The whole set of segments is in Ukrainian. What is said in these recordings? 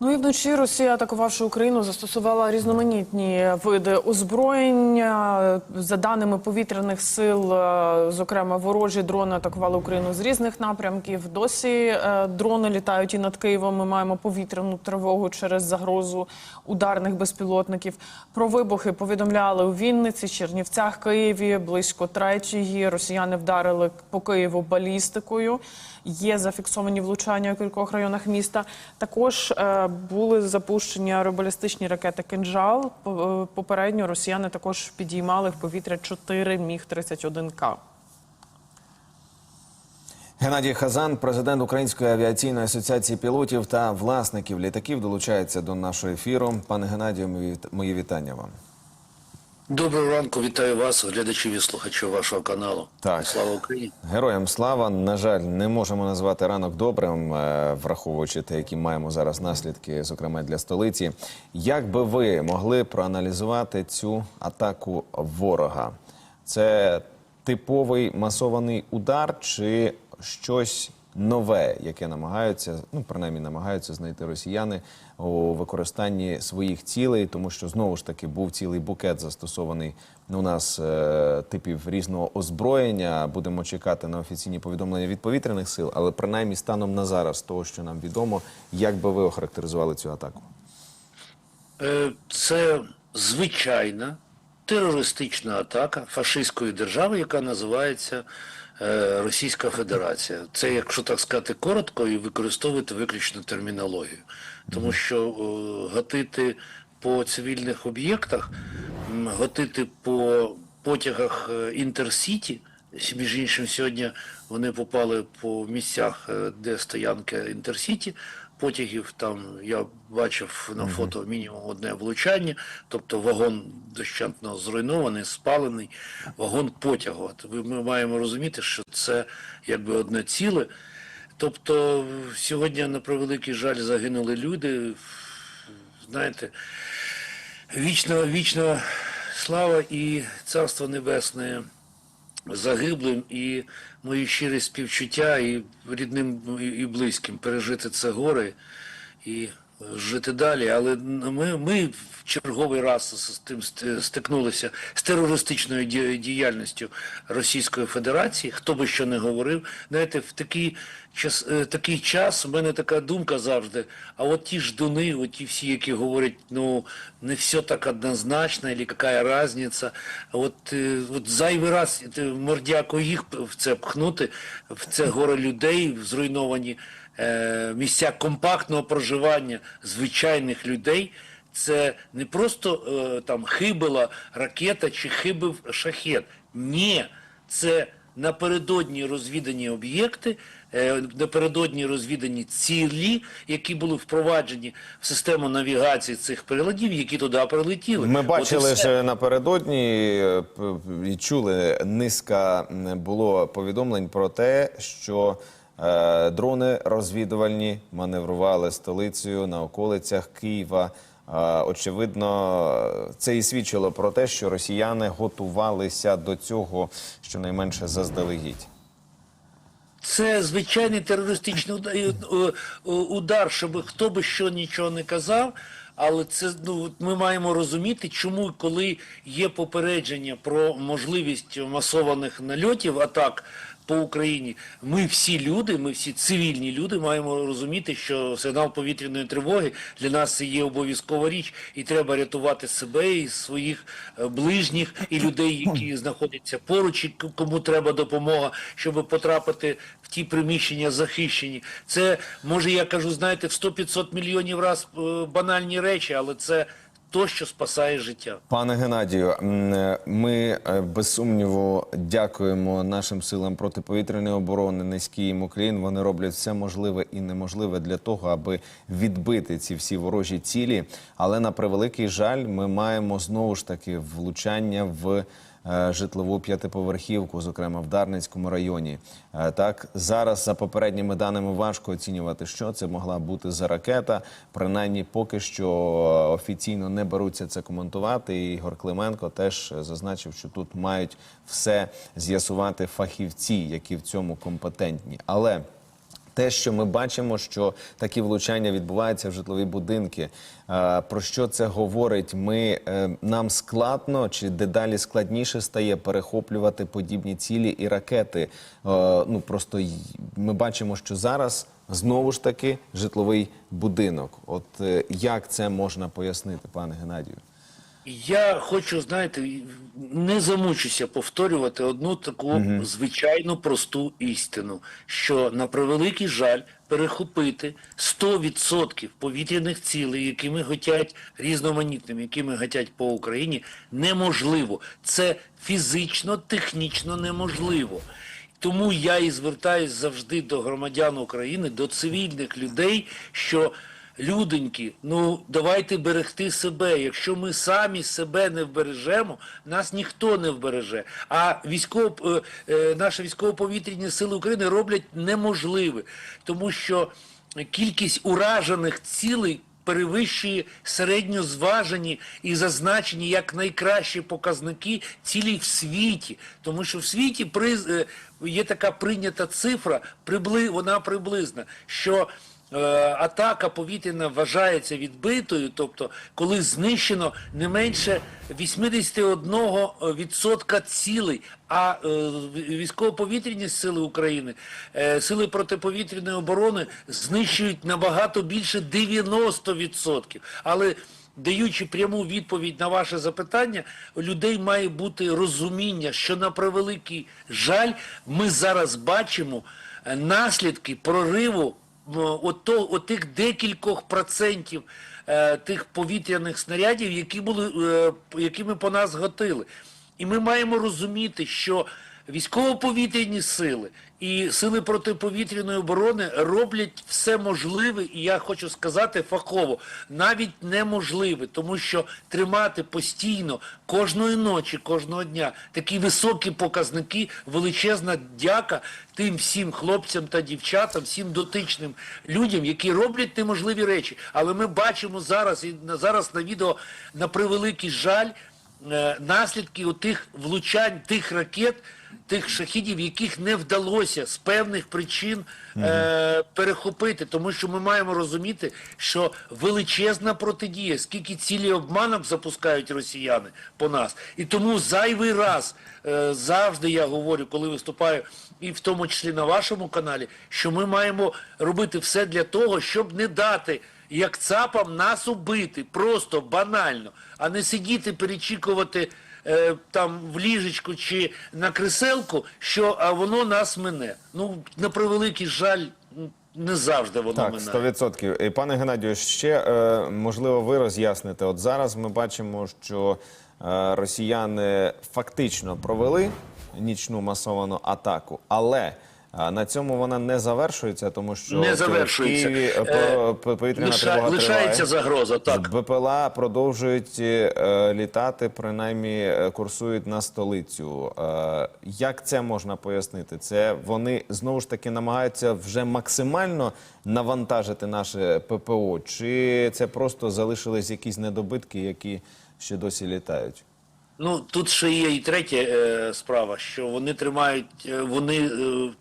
Ну і вночі Росія, атакувавши Україну, застосувала різноманітні види озброєння. За даними повітряних сил, е, зокрема ворожі дрони атакували Україну з різних напрямків. Досі е, дрони літають і над Києвом. Ми маємо повітряну тривогу через загрозу ударних безпілотників. Про вибухи повідомляли у Вінниці, Чернівцях, Києві. Близько третьої росіяни вдарили по Києву балістикою. Є зафіксовані влучання у кількох районах міста. Також е, були запущені аеробалістичні ракети «Кинжал». Е, Попередньо росіяни також підіймали в повітря 4 Міг-31К. Геннадій Хазан, президент Української авіаційної асоціації пілотів та власників літаків, долучається до нашого ефіру. Пане Геннадію, мої вітання вам. Доброго ранку, вітаю вас, глядачів і слухачів вашого каналу. Так. Слава Україні! Героям слава. На жаль, не можемо назвати ранок добрим, е, враховуючи те, які маємо зараз наслідки, зокрема для столиці. Як би ви могли проаналізувати цю атаку ворога? Це типовий масований удар чи щось нове, яке намагаються, ну принаймні намагаються знайти росіяни у використанні своїх цілей, тому що знову ж таки був цілий букет застосований у нас е, типів різного озброєння. Будемо чекати на офіційні повідомлення від повітряних сил, але принаймні станом на зараз, того, що нам відомо, як би ви охарактеризували цю атаку? Е, Це звичайна терористична атака фашистської держави, яка називається Російська Федерація. Це, якщо так сказати, коротко і використовувати виключно термінологію. Тому що е, гатити по цивільних об'єктах, гатити по потягах е, Інтерсіті, між іншим, сьогодні вони попали по місцях, е, де стоянка Інтерсіті потягів. Там я бачив на фото мінімум одне влучання, тобто вагон дощентно зруйнований, спалений, вагон потягу. Ми маємо розуміти, що це якби одне ціле. Тобто сьогодні, на превеликий жаль, загинули люди. Знаєте, вічна, вічна слава і царство небесне загиблим і мої щирі співчуття і рідним і близьким. Пережити це горе і жити далі. Але ми, ми в черговий раз з тим стикнулися з терористичною ді- діяльністю Російської Федерації. Хто би що не говорив, знаєте, в такий час, е, такий час у мене така думка завжди. А от ті ждуни, от ті всі, які говорять, ну не все так однозначно, или какая різниця. От, е, от зайвий раз е, мордяку їх в це пхнути, в це горе людей, в зруйновані місця компактного проживання звичайних людей. Це не просто е, там хибила ракета чи хибив шахет. Ні, це напередодні розвідані об'єкти, е, напередодні розвідані цілі, які були впроваджені в систему навігації цих приладів, які туди прилетіли. Ми бачили все. напередодні е, і чули низка було повідомлень про те, що е, дрони розвідувальні маневрували столицею на околицях Києва. Е, очевидно, це і свідчило про те, що росіяни готувалися до цього щонайменше заздалегідь. Це звичайний терористичний удар, е, е, щоб хто би що нічого не казав. Але це ну ми маємо розуміти, чому коли є попередження про можливість масованих нальотів, атак по Україні, ми всі люди, ми всі цивільні люди, маємо розуміти, що сигнал повітряної тривоги для нас є обов'язкова річ, і треба рятувати себе і своїх е, ближніх і людей, які знаходяться поруч, і кому треба допомога, щоб потрапити в ті приміщення захищені. Це може я кажу, знаєте, в 100-500 мільйонів раз е, банальні речі, але це то, що спасає життя. Пане Геннадію, ми е, без сумніву дякуємо нашим силам протиповітряної оборони низький їм Україн. Вони роблять все можливе і неможливе для того, аби відбити ці всі ворожі цілі. Але на превеликий жаль, ми маємо знову ж таки влучання в. Е, Житлову п'ятиповерхівку, зокрема в Дарницькому районі. Е, Так зараз за попередніми даними важко оцінювати, що це могла бути за ракета. Принаймні, поки що е, офіційно не беруться це коментувати. І Ігор Клименко теж зазначив, що тут мають все з'ясувати фахівці, які в цьому компетентні. Але Те, що ми бачимо, що такі влучання відбуваються в житлові будинки. Е, Про що це говорить? Ми е, нам складно чи дедалі складніше стає перехоплювати подібні цілі і ракети. Е, Ну просто ми бачимо, що зараз знову ж таки житловий будинок. От як це можна пояснити, пане Геннадію? Я хочу, знаєте, не замучуся повторювати одну таку звичайну просту істину, що на превеликий жаль перехопити 100% повітряних цілей, якими готять різноманітними, якими готять по Україні, неможливо. Це фізично, технічно неможливо. Тому я і звертаюсь завжди до громадян України, до цивільних людей, що люденьки, ну давайте берегти себе. Якщо ми самі себе не вбережемо, нас ніхто не вбереже. А військово, е, е, наші військово-повітряні сили України роблять неможливе, тому що кількість уражених цілей перевищує середньозважені і зазначені як найкращі показники цілей в світі. Тому що в світі приз, е, є така прийнята цифра, прибли, вона приблизна, що е, атака повітряна вважається відбитою, тобто коли знищено не менше 81% цілей, а е, військово-повітряні сили України, е, сили протиповітряної оборони знищують набагато більше 90%. Але даючи пряму відповідь на ваше запитання, у людей має бути розуміння, що на превеликий жаль, ми зараз бачимо е, наслідки прориву ото, отих декількох процентів е, тих повітряних снарядів, які були, е, якими по нас гатили. І ми маємо розуміти, що військово-повітряні сили і сили протиповітряної оборони роблять все можливе, і я хочу сказати фахово, навіть неможливе, тому що тримати постійно кожної ночі, кожного дня такі високі показники, величезна дяка тим всім хлопцям та дівчатам, всім дотичним людям, які роблять неможливі речі. Але ми бачимо зараз і зараз на відео на превеликий жаль наслідки тих влучань, тих ракет, тих шахідів, яких не вдалося з певних причин е, перехопити. Тому що ми маємо розуміти, що величезна протидія, скільки цілі обманок запускають росіяни по нас. І тому зайвий раз е, завжди я говорю, коли виступаю, і в тому числі на вашому каналі, що ми маємо робити все для того, щоб не дати як цапам нас убити, просто банально, а не сидіти, перечікувати е, там в ліжечку чи на креселку, що а воно нас мине. Ну, на превеликий жаль, не завжди воно Так, минає. 100%. І, Пане Геннадію, ще е, можливо ви роз'ясните. От зараз ми бачимо, що е, росіяни фактично провели нічну масовану атаку, але на цьому вона не завершується, тому що Не в завершується. Києві е, Е, по- по- повітряна Лиша- тривога лишається триває. загроза, так. БПЛА продовжують е, літати, принаймні е, курсують на столицю. Е, як це можна пояснити? Це вони знову ж таки намагаються вже максимально навантажити наше ППО, чи це просто залишились якісь недобитки, які ще досі літають? Ну тут ще є і третя е, справа, що вони тримають, е, вони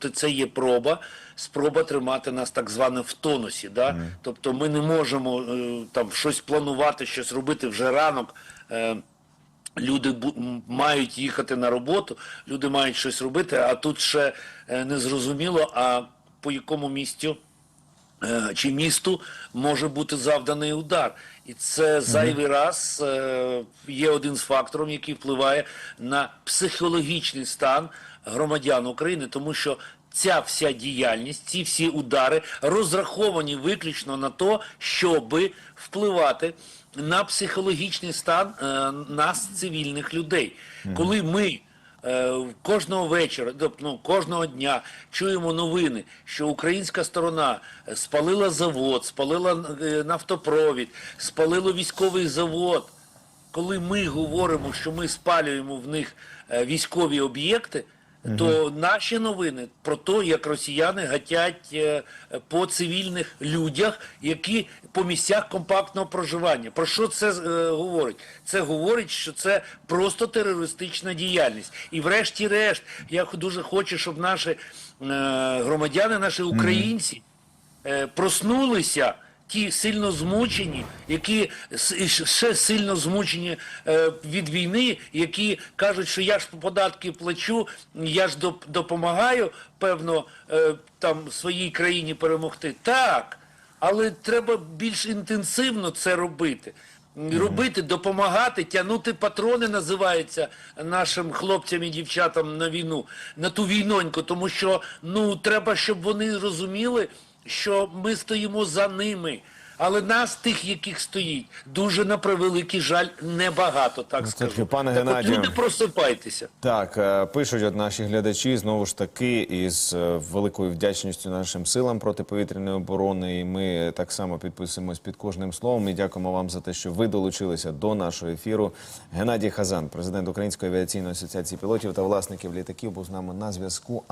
е, це є проба, спроба тримати нас так зване в тонусі. Да? Тобто ми не можемо е, там щось планувати, щось робити вже ранок. Е, Люди мають їхати на роботу, люди мають щось робити, а тут ще е, не зрозуміло, а по якому місцю е, чи місту може бути завданий удар. І це зайвий раз е, є один з факторів, який впливає на психологічний стан громадян України, тому що ця вся діяльність, ці всі удари розраховані виключно на то, щоби впливати на психологічний стан е, нас, цивільних людей. Коли ми Кожного вечора, ну, кожного дня чуємо новини, що українська сторона е, спалила завод, спалила е, нафтопровід, спалила військовий завод. Коли ми говоримо, що ми спалюємо в них е, військові об'єкти, то наші новини про те, як росіяни гатять е, по цивільних людях, які по місцях компактного проживання. Про що це е, говорить? Це говорить, що це просто терористична діяльність. І врешті-решт, я дуже хочу, щоб наші е, громадяни, наші українці е, проснулися. Ті сильно змучені, які ще сильно змучені е, від війни, які кажуть, що я ж податки плачу, я ж доп- допомагаю, певно, е, там своїй країні перемогти. Так, але треба більш інтенсивно це робити. Робити, допомагати, тягнути патрони називається нашим хлопцям і дівчатам на війну, на ту війноньку, тому що ну треба, щоб вони розуміли, що ми стоїмо за ними. Але нас, тих, яких стоїть, дуже на превеликий жаль, небагато, так Ну, скажу. пане так от люди просипайтеся. Так, е, пишуть от наші глядачі знову ж таки із е, великою вдячністю нашим силам протиповітряної оборони. І ми так само підписуємось під кожним словом. І дякуємо вам за те, що ви долучилися до нашого ефіру. Геннадій Хазан, президент Української авіаційної асоціації пілотів та власників літаків, був з нами на зв'язку.